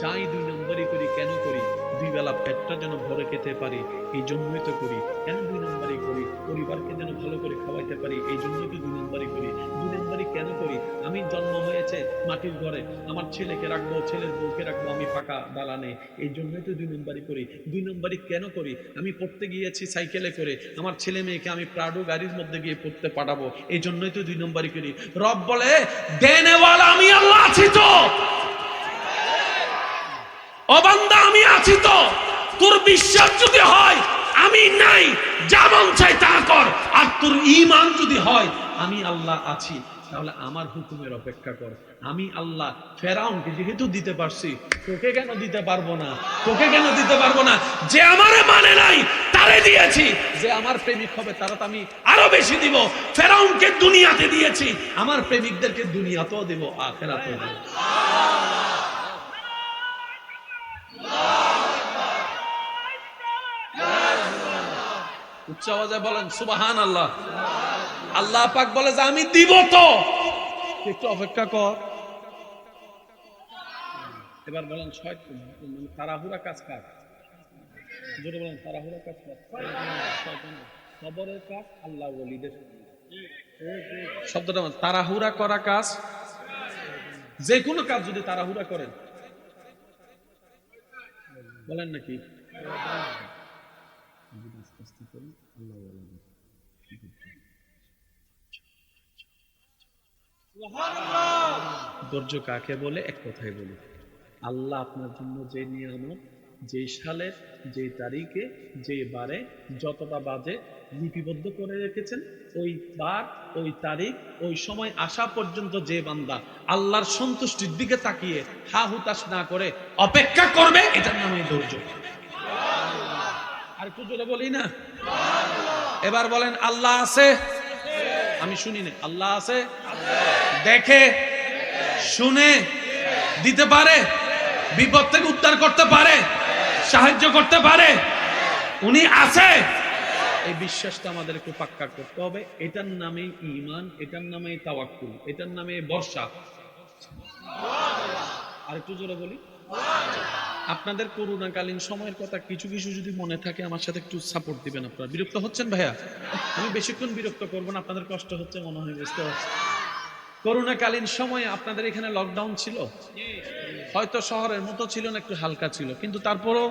যাই দুই নম্বরই করি, কেন করি? দুই বেলা পেটটা যেন ভরে খেতে পারি, এই জন্যই তো করি। কেন দুই নম্বরই করি? পরিবারকে যেন ভালো করে খাওয়াইতে পারি, এই জন্যই তো দুই নম্বরই করি। দুই নম্বরই কেন করি? আমি জন্ম হয়েছে মাটির ঘরে। আমার ছেলেকে রাখব, ছেলের বউকে রাখব, আমি পাকা দালানে। এই জন্যই তো দুই নম্বরই করি। দুই নম্বরই কেন করি? আমি পড়তে গিয়েছি সাইকেলে করে। আমার ছেলে মেয়েকে আমি প্রাডো গাড়ির মধ্যে গিয়ে পড়তে পাঠাবো। এই জন্যই তো দুই নম্বরই করি। রব বলে, দেনেওয়ালা আমি আল্লাহ আছি তো! অবান্দা আমি আছি তো। তোর বিশ্বাস যদি হয়, আমি নাই। যেমন চাই তা কর। আর তোর ইমান যদি হয়, আমি আল্লাহ আছি। তাহলে আমার হুকুমের অপেক্ষা কর। আমি আল্লাহ ফেরাউনকে যেহেতু দিতে পারছি, তোকে কেন দিতে পারব না? তোকে কেন দিতে পারব না? যে আমারে মানে নাই, তারে দিয়েছি। যে আমার প্রেমিক হবে, তারা তো আমি আরও বেশি দিব। ফেরাউনকে দুনিয়াতে দিয়েছি, আমার প্রেমিকদেরকে দুনিয়াতেও দেবো, আখেরাতেও দেবো। উচ্চ আওয়াজে বলেন সুবাহান আল্লাহ আল্লাহ পাক বলে যে, আমি দিব তো। একটু অপেক্ষা কর। এবার বলেন মানে তাড়াহুড়া কাজ কাজ জোরে বলেন, তাড়াহুড়া কাজ কাজ খবরের কাজ আল্লাহ শব্দটা তাড়াহুড়া করা কাজ। যে কোনো কাজ যদি তারাহুরা করেন। বলেন নাকি? ধৈর্য কাকে বলে? এক কথাই বলি। আল্লাহ আপনার জন্য যে নিয়ামত যেই সালের, যে তারিখে, যে বারে যতটা বাজে লিপিবদ্ধ করে রেখেছেন, ওই বার, ওই তারিখ, ওই সময় আসা পর্যন্ত যে বান্দা আল্লাহর সন্তুষ্টির দিকে তাকিয়ে হা হুতাশ না করে অপেক্ষা করবে এটার নামে ধৈর্য। আর একটু জোরে বলি না? এবার বলেন, আল্লাহ আছে? আমি শুনি না। আল্লাহ আছে? দেখে, শুনে, দিতে পারে, বিপদ থেকে উদ্ধার করতে পারে, সাহায্য করতে পারে। উনি আছে। এই বিশ্বাসটা আমাদের একটু পাক্কা করতে হবে। এটার নামে ইমান এটার নামে তাওয়াক্কুল, এটার নামে বর্ষা আর একটু জোরে বলি। আপনাদের করোনাকালীন সময়ের কথা কিছু কিছু যদি মনে থাকে, আমার সাথে একটু সাপোর্ট দিবেন আপনারা। বিরক্ত হচ্ছেন ভাইয়া? আমি বেশিক্ষণ বিরক্ত করব না, আপনাদের কষ্ট হচ্ছে মনে হয়, বুঝতে পারছি। করোনাকালীন সময়ে আপনাদের এখানে লকডাউন ছিল? হয়তো শহরের মতো ছিল না, একটু হালকা ছিল। কিন্তু তারপরও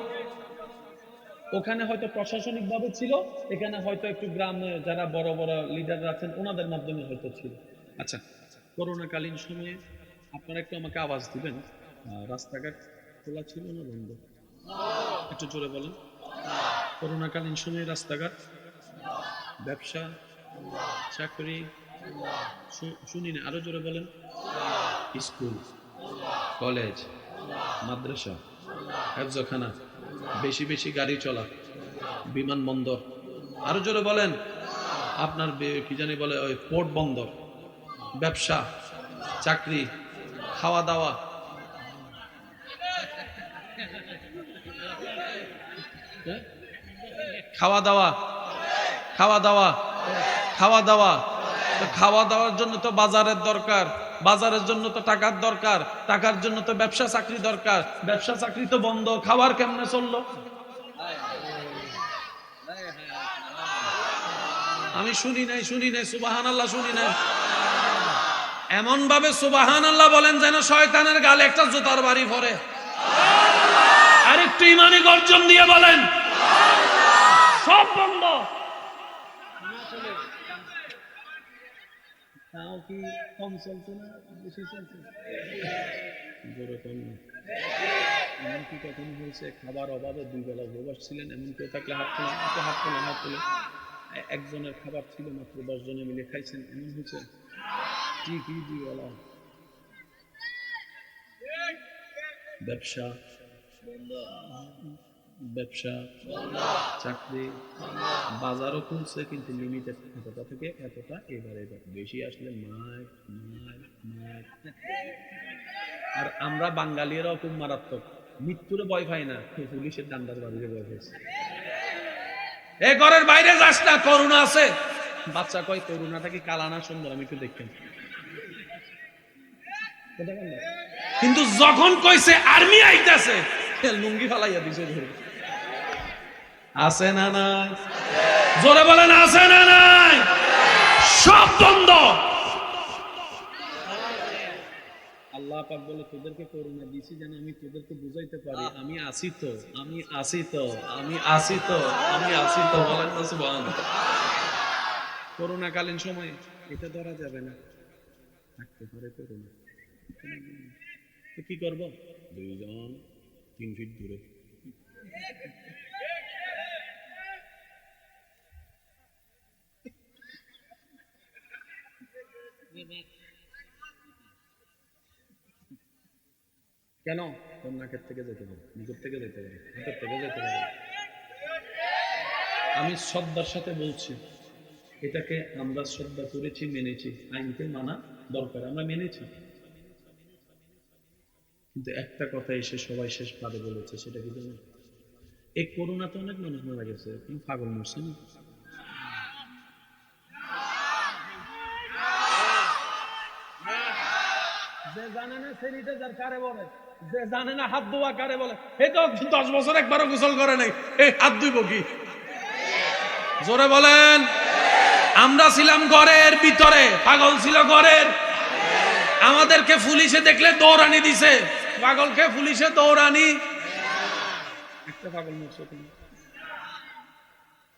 ওখানে হয়তো প্রশাসনিক ভাবে ছিল, এখানে হয়তো একটু গ্রামে যারা বড় বড় লিডার আছেন, ওনাদের মাধ্যমে হয়তো ছিল। আচ্ছা করোনাকালীন সময়ে আপনারা একটু আমাকে আওয়াজ দিবেন? রাস্তাঘাট খোলা ছিল না বন্ধ? একটু জোরে বলেন। করোনাকালীন সময়ে রাস্তাঘাট, ব্যবসা, চাকরি শুনি না আরও জোরে বলেন। স্কুল, কলেজ, মাদ্রাসা, হেফজখানা, বেশি বেশি গাড়ি চলা, বিমানবন্দর, আরও জোরে বলেন। আপনার কি জানি বলে, ওই পোর্ট বন্দর, ব্যবসা, চাকরি, খাওয়া দাওয়া খাওয়া দাওয়া খাওয়া দাওয়া খাওয়া দাওয়া খাওয়া দাওয়ার জন্য তো বাজারের দরকার। বাজারের জন্য তো টাকার দরকার। টাকার জন্য তো ব্যবসা চাকরি দরকার। ব্যবসা চাকরি তো বন্ধ। খাওয়ার কেমনে চলল? আমি শুনি নাই শুনি নাই সুবাহান আল্লাহ শুনি নাই। এমন ভাবে সুবাহান আল্লাহ বলেন যেন শয়তানের গালে একটা জুতার বাড়ি ভরে। আরেকটু ইমানি গর্জন দিয়ে বলেন সব বন্ধ। তাও কি কম চলছে না বেশি চলছে? জোরে কম না। এমন কি কখনো হয়েছে খাবার অভাবে দুই বেলা উপবাস ছিলেন এমন কেউ থাকলে হাত তোলেন একটু হাত তোলেন হাত একজনের খাবার ছিল মাত্র দশ জনে মিলে খাইছেন এমন হয়েছে? ঠিকই দুই বেলা? ব্যবসা। ব্যবসা, চাকরি, বাজারও খুলছে, কিন্তু লিমিটেড এতটা থেকে এতটা এবার এবার বেশি আসলে মাইক মাইক মাইক আর আমরা বাঙালিরাও খুব মারাত্মক। মৃত্যুরে ভয় পাই না পুলিশের ডান্ডার বাড়িতে ভয় পাইছে এ ঘরের বাইরে যাস না করোনা আছে। বাচ্চা কয় করোনাটা কি কালানা সুন্দর? আমি একটু গেল? কিন্তু যখন কইছে আর্মি আইতাছে লুঙ্গি ফালাইয়া দিছে ধরে। আছে না নাই? জোরে বলেন আছে না নাই? সব দ্বন্দ্ব। আল্লাহ পাক বলে তোদেরকে করোনা দিছি যেন আমি তোদেরকে বুঝাইতে পারি। আমি আসি তো আমি আসি তো আমি আসি তো আমি আসি তো বলেন না সুবহান। করোনা কালীন সময়ে এটা ধরা যাবে না। থাকতে পারে করোনা। তো কি করব? দুইজন তিন ফিট দূরে। কেন? তোর নাকের থেকে যেতে পারে নিকট থেকে যেতে পারে হাতের থেকে যেতে পারে আমি শ্রদ্ধার সাথে বলছি, এটাকে আমরা শ্রদ্ধা করেছি, মেনেছি। আইনকে মানা দরকার, আমরা মেনেছি। কিন্তু একটা কথা এসে সবাই শেষ পারে বলেছে, সেটা কি জানেন? এই করোনা তো অনেক মানুষ মারা গেছে কোনো পাগল মরছে না জানে না স্যানিটাইজার কারে বলে। যে জানে না হাত ধোয়া কারে বলে এই তো দশ বছর একবারও গোসল করে নাই এই হাত ধুইব কি? জোরে বলেন। আমরা ছিলাম ঘরের ভিতরে, পাগল ছিল ঘরের। আমাদেরকে পুলিশে দেখলে দৌড়ানি দিছে। পাগলকে পুলিশে দৌড়ানি। একটা পাগল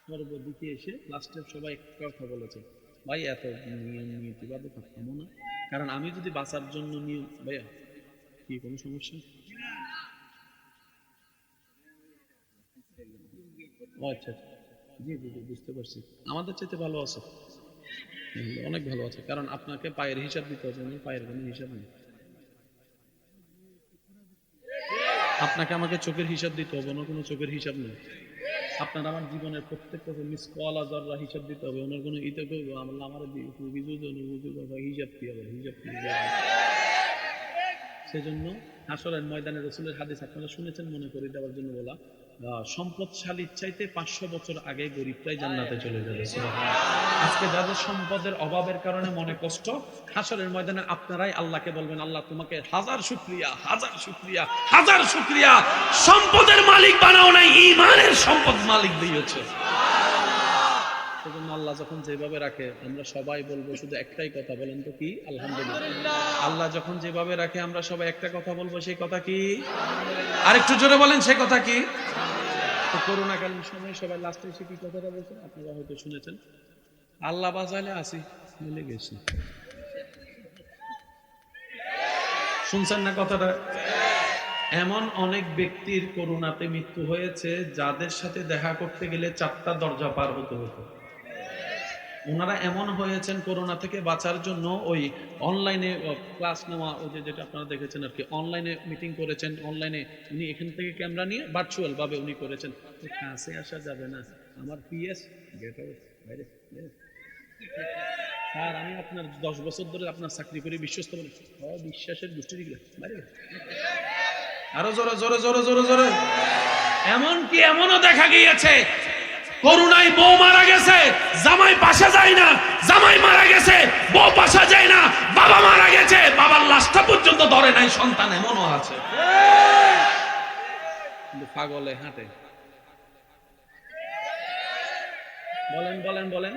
সর্বদিকে এসে লাস্টে সবাই একটা কথা বলেছে, ভাই, এত নিয়ম নীতিবাদে থাকতাম না। কারণ আমি যদি বাঁচার জন্য নিয়ম ভাইয়া কি, কোনো সমস্যা? আচ্ছা আচ্ছা। জি জি জি, বুঝতে পারছি। আমাদের চাইতে ভালো আছে। অনেক ভালো আছে। কারণ আপনাকে পায়ের হিসাব দিতে হবে না পায়ের কোনো হিসাব নেই। আপনাকে আমাকে চোখের হিসাব দিতে হবে না কোনো চোখের হিসাব নেই। আপনার আমার জীবনের প্রত্যেকটা মিস কল আজাররা হিসাব দিতে হবে, ওনার কোনো ইতে করব আমার আমার হিসাব কি হবে, হিসাব কি হবে? সেজন্য হাসরের ময়দানে রসুলের হাদিস আপনারা শুনেছেন, মনে করি দেওয়ার জন্য বলা। সম্পদশালীর চাইতে পাঁচশো বছর আগে গরিবটাই জান্নাতে চলে যাবে আজকে যাদের সম্পদের অভাবের কারণে মনে কষ্ট, হাসরের ময়দানে আপনারাই আল্লাহকে বলবেন, আল্লাহ, তোমাকে হাজার শুক্রিয়া হাজার শুক্রিয়া হাজার শুক্রিয়া। সম্পদের মালিক বানাও নাই ইমানের সম্পদ মালিক দিয়েছে। সেজন্য আল্লাহ যখন যেভাবে রাখে, আমরা সবাই বলব শুধু একটাই কথা, বলেন তো কি? আলহামদুলিল্লাহ। আল্লাহ যখন যেভাবে রাখে, আমরা সবাই একটা কথা বলব, সেই কথা কি? আরেকটু জোরে বলেন, সেই কথা কি? করোনাকালীন সময় সবাই লাস্টে এসে কি কথাটা বলছেন আপনারা হয়তো শুনেছেন। আল্লাহ বাজালে আসি মিলে গেছি। শুনছেন না কথাটা? এমন অনেক ব্যক্তির করোনাতে মৃত্যু হয়েছে, যাদের সাথে দেখা করতে গেলে চারটা দরজা পার হতে হতো। ওনারা এমন হয়েছেন করোনা থেকে বাঁচার জন্য ওই অনলাইনে ক্লাস নেওয়া, ওই যে যেটা আপনারা দেখেছেন আর কি অনলাইনে মিটিং করেছেন অনলাইনে উনি এখান থেকে ক্যামেরা নিয়ে ভার্চুয়াল ভাবে উনি করেছেন কাছে আসা যাবে না আমার পিএস গেট বাইরে। স্যার, আমি আপনার দশ বছর ধরে আপনার চাকরি করে বিশ্বস্ত বলে বিশ্বাসের গোষ্ঠী বাইরে। আরও জোরে জোরে জোরে জোরে জোরে এমন কি এমনও দেখা গিয়েছে করুণায় বউ মারা গেছে, জামাই ধরে নাই সন্তান এমনও আছে। পাগলে হাঁটে। বলেন বলেন বলেন।